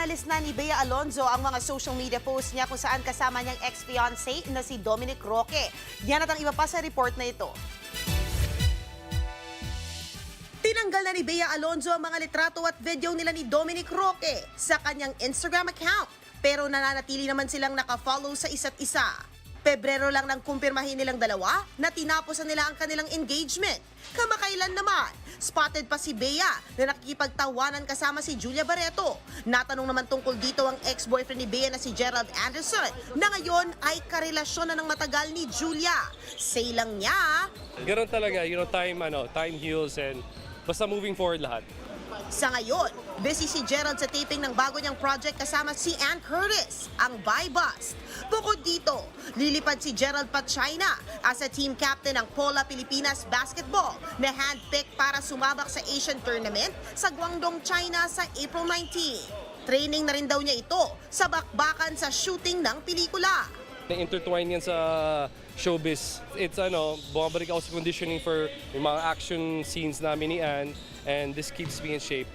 Inalis na ni Bea Alonzo ang mga social media posts niya kung saan kasama niyang ex-fiancé na si Dominic Roque. Yan at ang iba pa sa report na ito. Tinanggal na ni Bea Alonzo ang mga litrato at video nila ni Dominic Roque sa kanyang Instagram account. Pero nananatili naman silang nakafollow sa isa't isa. Pebrero lang nang kumpirmahin nilang dalawa na tinapos na nila ang kanilang engagement. Kamakailan naman, spotted pa si Bea na nakikipagtawanan kasama si Julia Barreto. Natanong naman tungkol dito ang ex-boyfriend ni Bea na si Gerald Anderson na ngayon ay karelasyon na ng matagal ni Julia. Say lang niya, Ganun talaga, you know, time, ano, time heals and basta moving forward lahat. Sa ngayon, busy si Gerald sa taping ng bago niyang project kasama si Ann Curtis, ang Buy Bust. Bukod dito, lilipad si Gerald pa China as a team captain ng Pola Pilipinas Basketball na handpicked para sumabak sa Asian Tournament sa Guangdong, China sa April 19. Training na rin daw niya ito sa bakbakan sa shooting ng pelikula. Na-intertwine yan sa showbiz. It's ano, bumabalik ako sa conditioning for yung mga action scenes namin ni Anne and this keeps me in shape.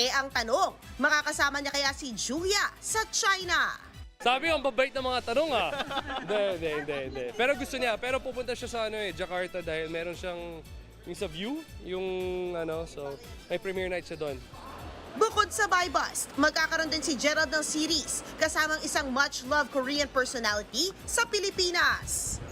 E ang tanong, makakasama niya kaya si Julia sa China? Sabi ang babait ng mga tanong ah. Hindi, hindi, hindi, hindi. Pero gusto niya, pero pupunta siya sa ano eh, Jakarta dahil meron siyang yung sa view, yung ano, so may premiere night siya doon. Bukod sa Buy Bust, magkakaroon din si Gerald ng series kasamang isang much-loved Korean personality sa Pilipinas.